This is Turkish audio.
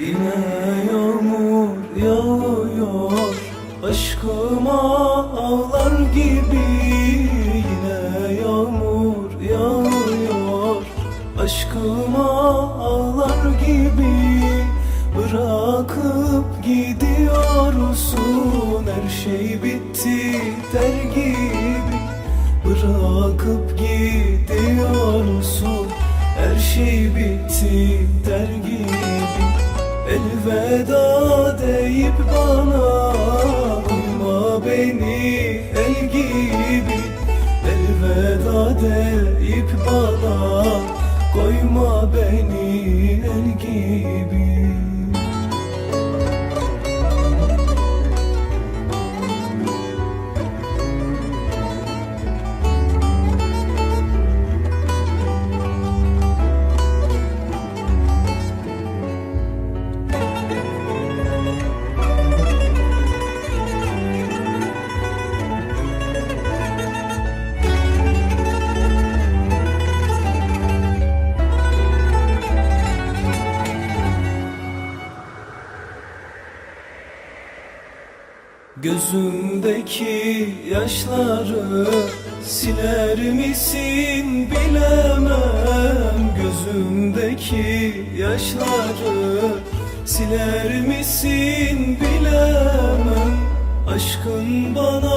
Yine yağmur yağıyor Aşkıma ağlar gibi Yine yağmur yağıyor. Aşkıma ağlar gibi Bırakıp gidiyorsun. Her şey bitti der gibi Bırakıp gidiyorsun. Her şey bitti deyip bana Uyma beni el gibi. Elveda deyip bana Koyma beni el gibi Gözümdeki yaşları siler misin bilemem. Gözümdeki yaşları siler misin bilemem. Aşkın bana